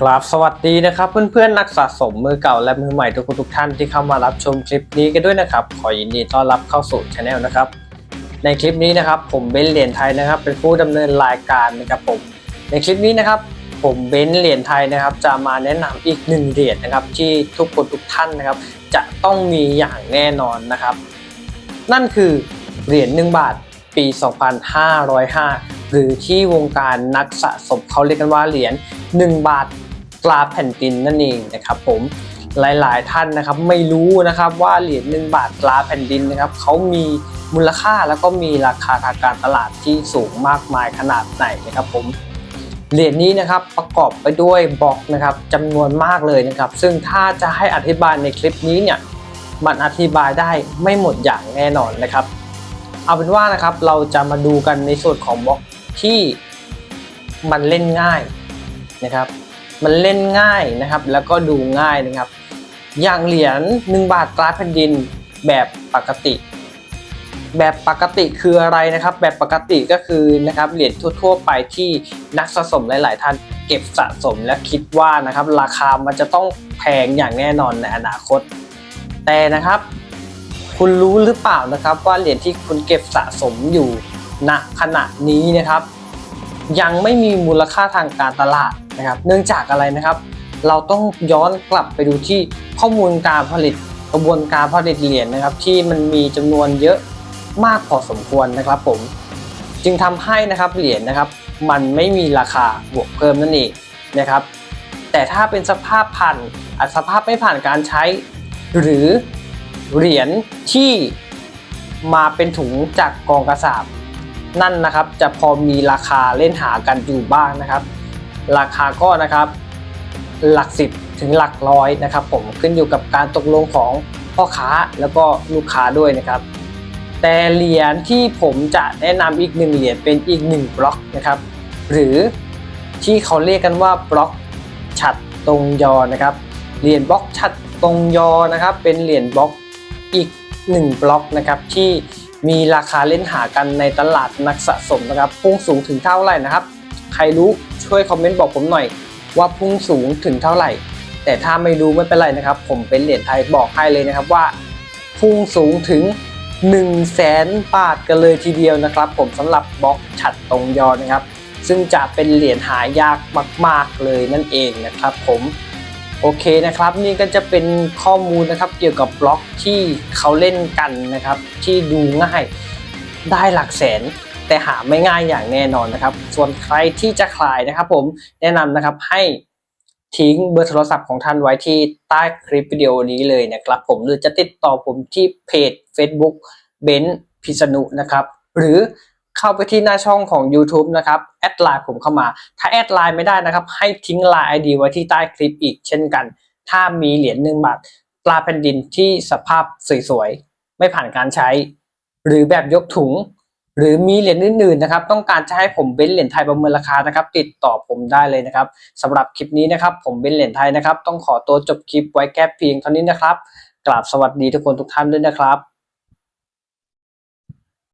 กราบสวัสดีนะครับเพื่อนๆนักสะสมมือเก่าและมือใหม่ทุกคนทุกท่านที่เข้ามารับชมคลิปนี้กันด้วยนะครับ ขอยินดีต้อนรับเข้าสู่ช anel นะครับ ในคลิปนี้นะครับผมเบนเหรียญไทยนะครับ เป็นผู้ดำเนินรายการนะครับผมในคลิปนี้นะครับ ผมเบนเหรียญไทยนะครับ จะมาแนะนำอีกหนึ่งเหรียญนะครับ ที่ทุกคนทุกท่านนะครับ จะต้องมีอย่างแน่นอนนะครับ นั่นคือเหรียญ1บาทปี 2505 หรือที่วงการนักสะสมเขาเรียกกันว่าเหรียญ1บาท ตราแผ่นดินนั่นเองนะครับผมหลายๆ ท่านนะครับไม่รู้นะครับว่าเหรียญ1บาทตราแผ่นดินนะครับเขามีมูลค่าแล้วก็มีราคาทางการตลาดที่สูงมากมายขนาดไหนนะครับผมเหรียญนี้นะครับประกอบไปด้วยบล็อกนะครับจำนวนมากเลยนะครับ ซึ่งถ้าจะให้อธิบายในคลิปนี้เนี่ยมันอธิบายได้ไม่หมดอย่างแน่นอนนะครับ เอาเป็นว่านะครับเราจะมาดูกันในส่วนของบล็อกที่มันเล่นง่ายนะครับ มันเล่นง่ายนะครับ แล้วก็ดูง่ายนะครับ อย่างเหรียญ1บาทตราแผ่นดินแบบปกติ แบบปกติคืออะไรนะครับ แบบปกติก็คือนะครับเหรียญทั่ว ๆ ไปที่นักสะสมหลาย ๆ ท่านเก็บสะสมและคิดว่านะครับ ราคามันจะต้องแพงอย่างแน่นอนในอนาคต แต่นะครับ คุณรู้หรือเปล่านะครับว่าเหรียญที่คุณเก็บสะสมอยู่ณขณะนี้นะครับ ยังไม่มีมูลค่าทางการตลาดนะครับ เนื่องจากอะไรนะครับ เราต้องย้อนกลับไปดูที่ข้อมูลการผลิตกระบวนการผลิตเหรียญนะครับ ที่มันมีจำนวนเยอะมากพอสมควรนะครับ ผม จึงทำให้นะครับเหรียญนะครับ มันไม่มีราคาบวกเพิ่มนั่นเองนะครับ แต่ถ้าเป็นสภาพผ่านอะสภาพไม่ผ่านการใช้ หรือเหรียญที่มาเป็นถุงจากกองกระสาบ นั่นนะครับจะพอมีราคาเล่นหากันอยู่บ้างนะครับ ราคาก็นะครับหลักสิบถึงหลักร้อยนะครับ ผมขึ้นอยู่กับการตกลงของพ่อค้าแล้วก็ลูกค้าด้วยนะครับ แต่เหรียญที่ผมจะแนะนำอีกหนึ่งเหรียญเป็นอีกหนึ่งบล็อกนะครับ หรือที่เขาเรียกกันว่าบล็อกฉัดตรงยอนะครับเหรียญบล็อกฉัดตรงยอนะครับ เป็นเหรียญบล็อกอีกหนึ่งบล็อกนะครับที่ มีราคาเล่นหากันในตลาดนักสะสมนะครับพุ่งสูงถึงเท่าไหร่นะครับ ใครรู้ช่วยคอมเมนต์บอกผมหน่อย ว่าพุ่งสูงถึงเท่าไหร่ แต่ถ้าไม่รู้ไม่เป็นไรนะครับ ผมเป็นเหรียญไทยบอกให้เลยนะครับว่า พุ่งสูงถึง 1 0 0 0 0แสนบาทกันเลยทีเดียวนะครับ ผมสำหรับบล็อกฉัดตรงยอนะครับ ซึ่งจะเป็นเหรียญหายากมาก ๆเลยนั่นเองนะครับ ผม โอเคนะครับนี่ก็จะเป็นข้อมูลนะครับเกี่ยวกับบล็อกที่เขาเล่นกันนะครับ ที่ดูง่ายได้หลักแสน แต่หาไม่ง่ายอย่างแน่นอนนะครับ ส่วนใครที่จะขายนะครับ ผมแนะนำนะครับให้ทิ้งเบอร์โทรศัพท์ของท่านไว้ที่ใต้คลิปวิดีโอนี้เลยนะครับ ผมหรือจะติดต่อผมที่เพจ Facebook เบนพิษณุนะครับ หรือ เข้าไปที่หน้าช่องของ YouTube นะครับแอดไลน์ผมเข้ามา ถ้าแอดไลน์ไม่ได้นะครับ ให้ทิ้งไลน์ ID ไว้ที่ใต้คลิปอีกเช่นกัน ถ้ามีเหรียญหนึ่งบาทปลาแผ่นดินที่สภาพสวยๆไม่ผ่านการใช้ หรือแบบยกถุง หรือมีเหรียญอื่นๆนะครับ ต้องการจะให้ผมเบ้นเหรียญไทยประเมินราคานะครับ ติดต่อผมได้เลยนะครับสำหรับคลิปนี้นะครับ ผมเบ้นเหรียญไทยนะครับ ต้องขอตัวจบคลิปไว้แค่เพียงเท่านี้นะครับกราบสวัสดีทุกคนทุกท่านด้วยนะครับ